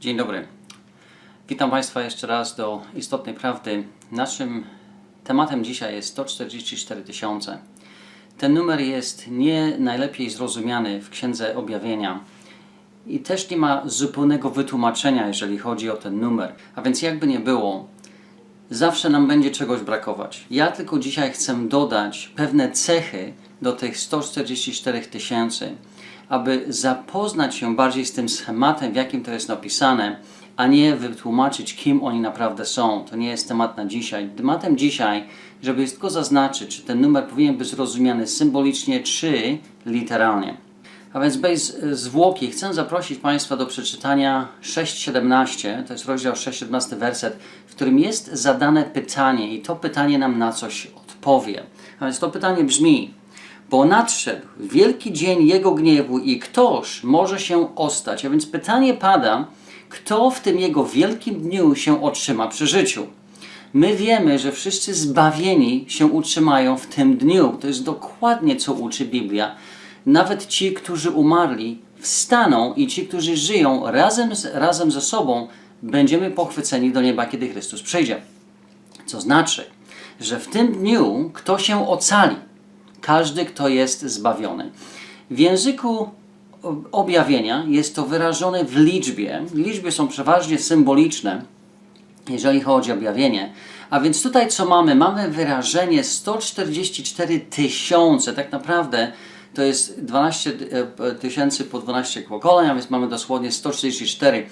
Dzień dobry. Witam Państwa jeszcze raz do istotnej prawdy. Naszym tematem dzisiaj jest 144 tysiące. Ten numer jest nie najlepiej zrozumiany w Księdze Objawienia i też nie ma zupełnego wytłumaczenia, jeżeli chodzi o ten numer. A więc jakby nie było, zawsze nam będzie czegoś brakować. Ja tylko dzisiaj chcę dodać pewne cechy do tych 144 tysięcy, aby zapoznać się bardziej z tym schematem, w jakim to jest napisane, a nie wytłumaczyć, kim oni naprawdę są. To nie jest temat na dzisiaj. Tematem dzisiaj, żeby tylko zaznaczyć, czy ten numer powinien być zrozumiany symbolicznie, czy literalnie. A więc bez e, zwłoki chcę zaprosić Państwa do przeczytania 6.17, to jest rozdział 6.17 werset, w którym jest zadane pytanie i to pytanie nam na coś odpowie. A więc to pytanie brzmi, bo nadszedł wielki dzień Jego gniewu i ktoż może się ostać? A więc pytanie pada, kto w tym Jego wielkim dniu się otrzyma przy życiu? My wiemy, że wszyscy zbawieni się utrzymają w tym dniu. To jest dokładnie co uczy Biblia. Nawet ci, którzy umarli, wstaną i ci, którzy żyją razem, z, razem ze sobą, będziemy pochwyceni do nieba, kiedy Chrystus przyjdzie. Co znaczy, że w tym dniu kto się ocali? Każdy, kto jest zbawiony. W języku objawienia jest to wyrażone w liczbie. Liczby są przeważnie symboliczne, jeżeli chodzi o objawienie. A więc tutaj co mamy? Mamy wyrażenie 144 tysiące. Tak naprawdę to jest 12 tysięcy po 12 pokoleń, a więc mamy dosłownie 144.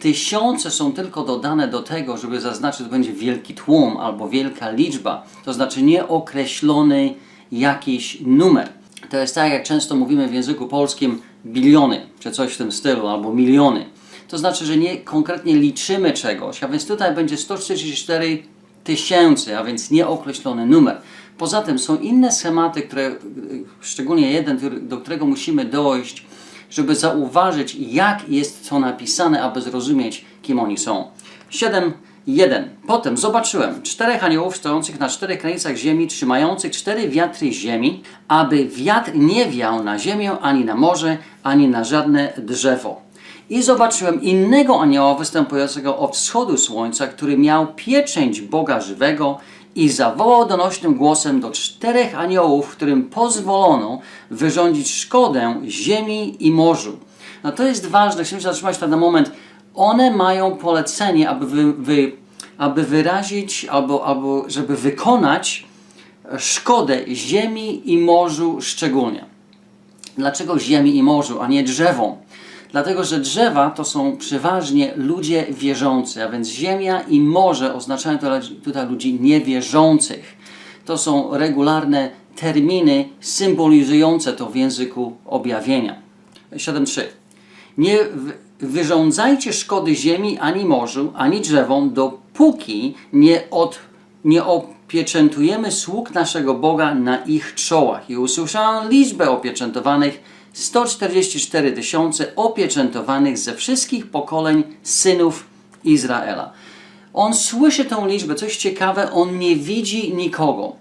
Tysiące są tylko dodane do tego, żeby zaznaczyć, że to będzie wielki tłum albo wielka liczba. To znaczy nieokreślony jakiś numer. To jest tak, jak często mówimy w języku polskim biliony, czy coś w tym stylu, albo miliony. To znaczy, że nie konkretnie liczymy czegoś, a więc tutaj będzie 144 tysięcy, a więc nieokreślony numer. Poza tym są inne schematy, które, szczególnie jeden, do którego musimy dojść, żeby zauważyć, jak jest to napisane, aby zrozumieć, kim oni są. 7. 1. Potem zobaczyłem czterech aniołów stojących na czterech krańcach ziemi, trzymających cztery wiatry ziemi, aby wiatr nie wiał na ziemię, ani na morze, ani na żadne drzewo. I zobaczyłem innego anioła występującego od wschodu słońca, który miał pieczęć Boga żywego i zawołał donośnym głosem do czterech aniołów, którym pozwolono wyrządzić szkodę ziemi i morzu. No to jest ważne, chcę się zatrzymać na moment. One mają polecenie, aby, wy, wy, aby wyrazić, albo, albo żeby wykonać szkodę ziemi i morzu szczególnie. Dlaczego ziemi i morzu, a nie drzewom? Dlatego, że drzewa to są przeważnie ludzie wierzący, a więc ziemia i morze oznaczają tutaj ludzi niewierzących. To są regularne terminy symbolizujące to w języku objawienia. 7.3. Nie wyrządzajcie szkody ziemi, ani morzu, ani drzewom, dopóki nie, od, nie opieczętujemy sług naszego Boga na ich czołach. I usłyszałem liczbę opieczętowanych 144 tysiące opieczętowanych ze wszystkich pokoleń synów Izraela. On słyszy tę liczbę, coś ciekawe, on nie widzi nikogo.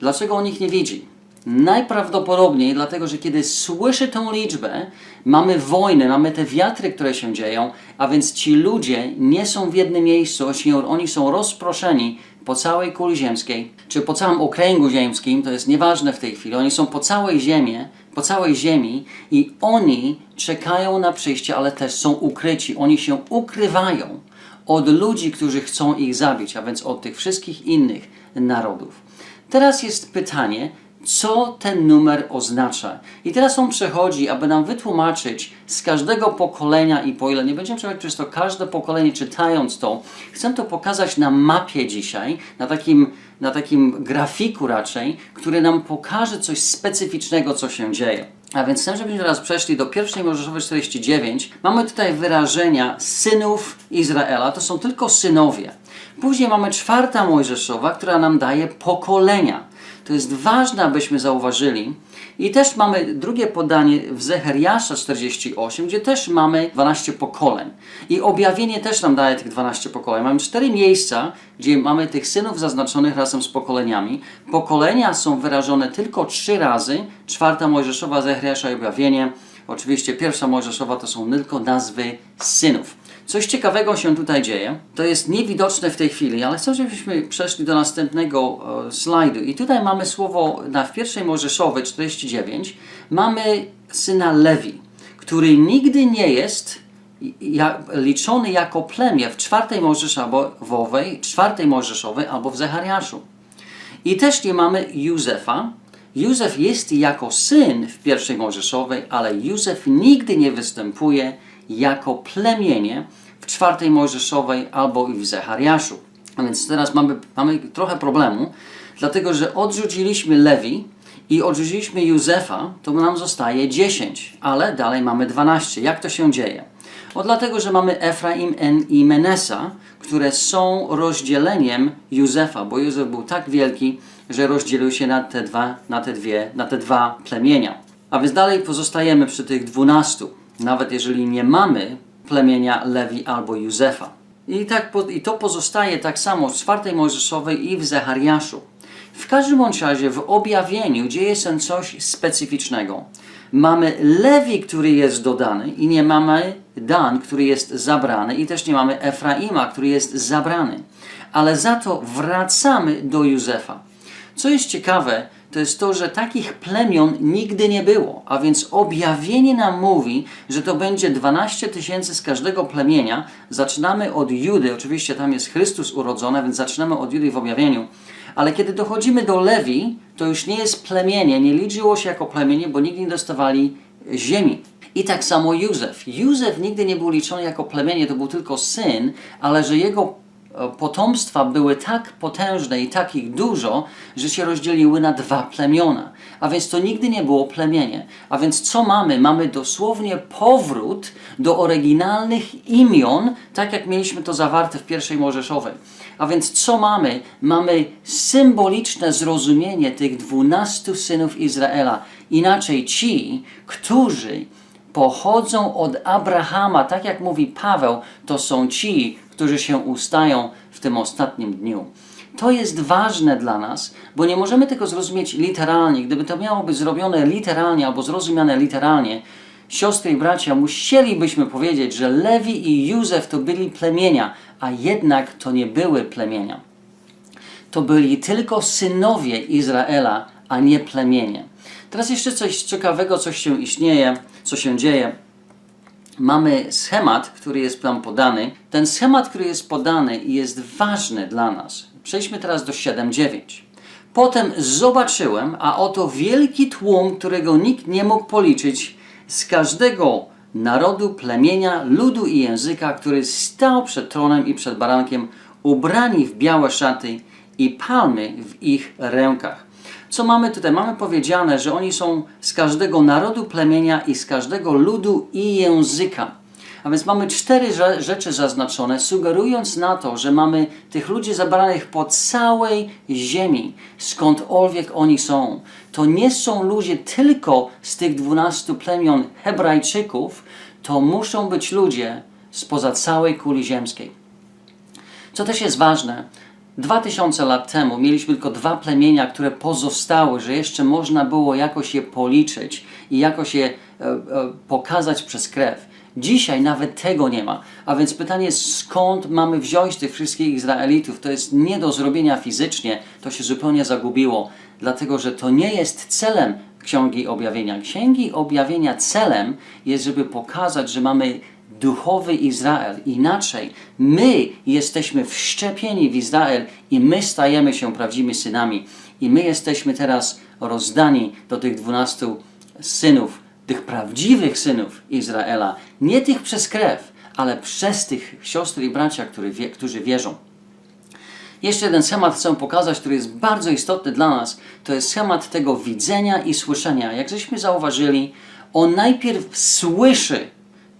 Dlaczego on ich nie widzi? Najprawdopodobniej dlatego, że kiedy słyszy tę liczbę, mamy wojnę, mamy te wiatry, które się dzieją, a więc ci ludzie nie są w jednym miejscu, oni są rozproszeni po całej kuli ziemskiej, czy po całym okręgu ziemskim, to jest nieważne w tej chwili, oni są po całej ziemi, po całej ziemi i oni czekają na przyjście, ale też są ukryci. Oni się ukrywają od ludzi, którzy chcą ich zabić, a więc od tych wszystkich innych narodów. Teraz jest pytanie, co ten numer oznacza. I teraz on przechodzi, aby nam wytłumaczyć z każdego pokolenia i po ile nie będziemy przechodzić przez to każde pokolenie czytając to, chcę to pokazać na mapie dzisiaj, na takim, na takim grafiku raczej, który nam pokaże coś specyficznego, co się dzieje. A więc chcę, żebyśmy teraz przeszli do pierwszej Mojżeszowej 49. Mamy tutaj wyrażenia synów Izraela. To są tylko synowie. Później mamy czwarta Mojżeszowa, która nam daje pokolenia. To jest ważne, abyśmy zauważyli. I też mamy drugie podanie w Zechariasza 48, gdzie też mamy 12 pokoleń. I objawienie też nam daje tych 12 pokoleń. Mamy cztery miejsca, gdzie mamy tych synów zaznaczonych razem z pokoleniami. Pokolenia są wyrażone tylko trzy razy. Czwarta Mojżeszowa, Zechariasza i objawienie. Oczywiście pierwsza Mojżeszowa to są tylko nazwy synów. Coś ciekawego się tutaj dzieje. To jest niewidoczne w tej chwili, ale chcę, żebyśmy przeszli do następnego e, slajdu. I tutaj mamy słowo na w pierwszej Mojżeszowej 49. Mamy syna Lewi, który nigdy nie jest liczony jako plemię w czwartej Mojżeszowej, czwartej Mojżeszowej albo w Zechariaszu. I też nie mamy Józefa. Józef jest jako syn w pierwszej Mojżeszowej, ale Józef nigdy nie występuje jako plemienie w czwartej Mojżeszowej albo i w Zechariaszu. A więc teraz mamy, mamy trochę problemu, dlatego że odrzuciliśmy Lewi i odrzuciliśmy Józefa, to nam zostaje 10, ale dalej mamy 12. Jak to się dzieje? O dlatego, że mamy Efraim i Menesa, które są rozdzieleniem Józefa, bo Józef był tak wielki, że rozdzielił się na te dwa, na te dwie, na te dwa plemienia. A więc dalej pozostajemy przy tych dwunastu, nawet jeżeli nie mamy plemienia Lewi albo Józefa. I, tak, I to pozostaje tak samo w czwartej Mojżeszowej i w Zechariaszu. W każdym bądź razie w objawieniu dzieje się coś specyficznego. Mamy Lewi, który jest dodany i nie mamy Dan, który jest zabrany i też nie mamy Efraima, który jest zabrany. Ale za to wracamy do Józefa. Co jest ciekawe, to jest to, że takich plemion nigdy nie było, a więc objawienie nam mówi, że to będzie 12 tysięcy z każdego plemienia. Zaczynamy od Judy, oczywiście tam jest Chrystus urodzony, więc zaczynamy od Judy w objawieniu. Ale kiedy dochodzimy do Lewi, to już nie jest plemienie, nie liczyło się jako plemienie, bo nigdy nie dostawali ziemi. I tak samo Józef. Józef nigdy nie był liczony jako plemienie, to był tylko syn, ale że jego potomstwa były tak potężne i takich dużo, że się rozdzieliły na dwa plemiona. A więc to nigdy nie było plemienie. A więc co mamy? Mamy dosłownie powrót do oryginalnych imion, tak jak mieliśmy to zawarte w pierwszej Możeszowej. A więc co mamy? Mamy symboliczne zrozumienie tych dwunastu synów Izraela. Inaczej ci, którzy pochodzą od Abrahama, tak jak mówi Paweł, to są ci, którzy się ustają w tym ostatnim dniu. To jest ważne dla nas, bo nie możemy tego zrozumieć literalnie. Gdyby to miało być zrobione literalnie albo zrozumiane literalnie, siostry i bracia, musielibyśmy powiedzieć, że Lewi i Józef to byli plemienia, a jednak to nie były plemienia. To byli tylko synowie Izraela, a nie plemienie. Teraz jeszcze coś ciekawego, coś się istnieje, co się dzieje. Mamy schemat, który jest tam podany. Ten schemat, który jest podany i jest ważny dla nas. Przejdźmy teraz do 7.9. Potem zobaczyłem, a oto wielki tłum, którego nikt nie mógł policzyć, z każdego narodu, plemienia, ludu i języka, który stał przed tronem i przed barankiem, ubrani w białe szaty i palmy w ich rękach. Co mamy tutaj? Mamy powiedziane, że oni są z każdego narodu, plemienia i z każdego ludu i języka. A więc mamy cztery rzeczy zaznaczone, sugerując na to, że mamy tych ludzi zabranych po całej ziemi, skądkolwiek oni są. To nie są ludzie tylko z tych dwunastu plemion Hebrajczyków, to muszą być ludzie spoza całej kuli ziemskiej. Co też jest ważne, Dwa tysiące lat temu mieliśmy tylko dwa plemienia, które pozostały, że jeszcze można było jakoś je policzyć i jakoś je e, e, pokazać przez krew. Dzisiaj nawet tego nie ma. A więc pytanie skąd mamy wziąć tych wszystkich Izraelitów? To jest nie do zrobienia fizycznie, to się zupełnie zagubiło, dlatego że to nie jest celem Księgi Objawienia. Księgi Objawienia celem jest, żeby pokazać, że mamy duchowy Izrael. Inaczej, my jesteśmy wszczepieni w Izrael i my stajemy się prawdziwymi synami. I my jesteśmy teraz rozdani do tych dwunastu synów, tych prawdziwych synów Izraela. Nie tych przez krew, ale przez tych siostry i bracia, którzy wierzą. Jeszcze jeden schemat chcę pokazać, który jest bardzo istotny dla nas. To jest schemat tego widzenia i słyszenia. Jak żeśmy zauważyli, on najpierw słyszy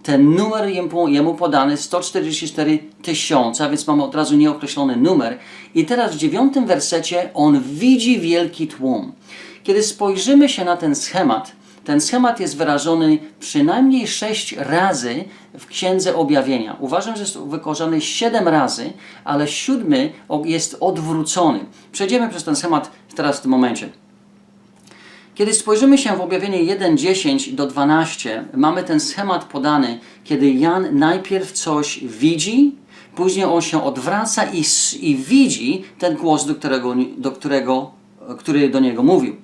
ten numer jemu podany 144 tysiące, a więc mamy od razu nieokreślony numer. I teraz w dziewiątym wersecie on widzi wielki tłum. Kiedy spojrzymy się na ten schemat, ten schemat jest wyrażony przynajmniej sześć razy w Księdze Objawienia. Uważam, że jest wykorzony siedem razy, ale siódmy jest odwrócony. Przejdziemy przez ten schemat teraz w tym momencie. Kiedy spojrzymy się w objawienie 1:10 do 12, mamy ten schemat podany, kiedy Jan najpierw coś widzi, później on się odwraca i, i widzi ten głos, do którego, do którego, który do niego mówił.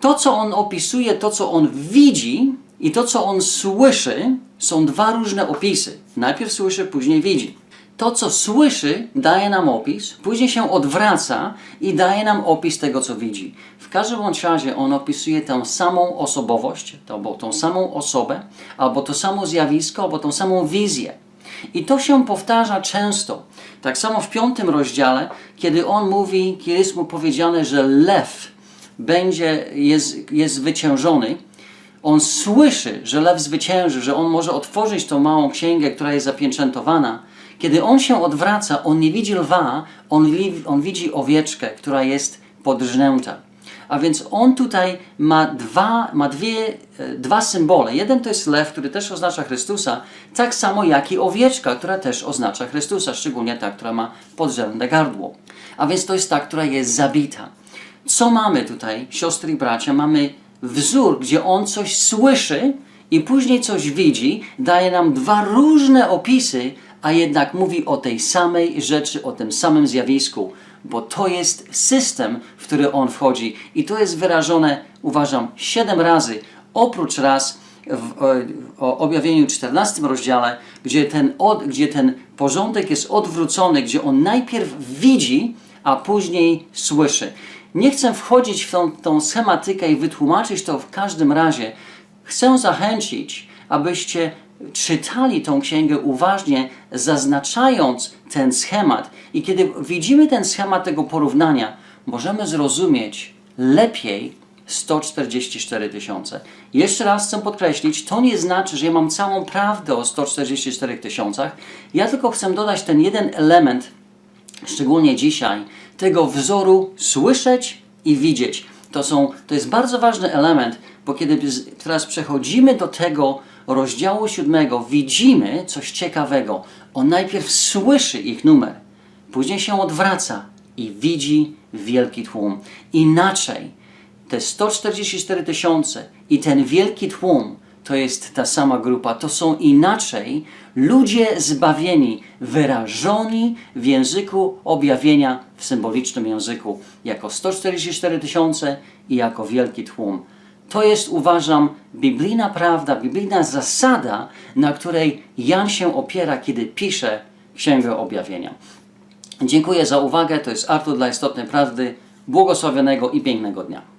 To, co on opisuje, to, co on widzi i to, co on słyszy, są dwa różne opisy. Najpierw słyszy, później widzi. To, co słyszy, daje nam opis, później się odwraca i daje nam opis tego, co widzi. W każdym bądź razie on opisuje tę samą osobowość, albo tą samą osobę, albo to samo zjawisko, albo tą samą wizję. I to się powtarza często. Tak samo w piątym rozdziale, kiedy on mówi, kiedy jest mu powiedziane, że lew będzie, jest, jest zwyciężony, on słyszy, że lew zwycięży, że on może otworzyć tą małą księgę, która jest zapieczętowana. Kiedy on się odwraca, on nie widzi lwa, on, on widzi owieczkę, która jest podrżnięta. A więc on tutaj ma, dwa, ma dwie, e, dwa symbole. Jeden to jest lew, który też oznacza Chrystusa, tak samo jak i owieczka, która też oznacza Chrystusa, szczególnie ta, która ma podrzędne gardło. A więc to jest ta, która jest zabita. Co mamy tutaj, siostry i bracia? Mamy wzór, gdzie on coś słyszy i później coś widzi, daje nam dwa różne opisy, a jednak mówi o tej samej rzeczy, o tym samym zjawisku, bo to jest system, w który on wchodzi i to jest wyrażone, uważam, siedem razy, oprócz raz w o objawieniu 14 rozdziale, gdzie ten, od, gdzie ten porządek jest odwrócony, gdzie on najpierw widzi, a później słyszy. Nie chcę wchodzić w tą, tą schematykę i wytłumaczyć to w każdym razie. Chcę zachęcić, abyście czytali tą księgę uważnie, zaznaczając ten schemat. I kiedy widzimy ten schemat tego porównania, możemy zrozumieć lepiej 144 tysiące. Jeszcze raz chcę podkreślić, to nie znaczy, że ja mam całą prawdę o 144 tysiącach. Ja tylko chcę dodać ten jeden element, szczególnie dzisiaj, tego wzoru słyszeć i widzieć. To, są, to jest bardzo ważny element, bo kiedy teraz przechodzimy do tego rozdziału siódmego, widzimy coś ciekawego. On najpierw słyszy ich numer, później się odwraca i widzi wielki tłum. Inaczej, te 144 tysiące i ten wielki tłum to jest ta sama grupa. To są inaczej ludzie zbawieni, wyrażoni w języku objawienia, w symbolicznym języku, jako 144 tysiące i jako wielki tłum. To jest, uważam, biblijna prawda, biblijna zasada, na której Jan się opiera, kiedy pisze Księgę Objawienia. Dziękuję za uwagę. To jest Artur dla Istotnej Prawdy. Błogosławionego i pięknego dnia.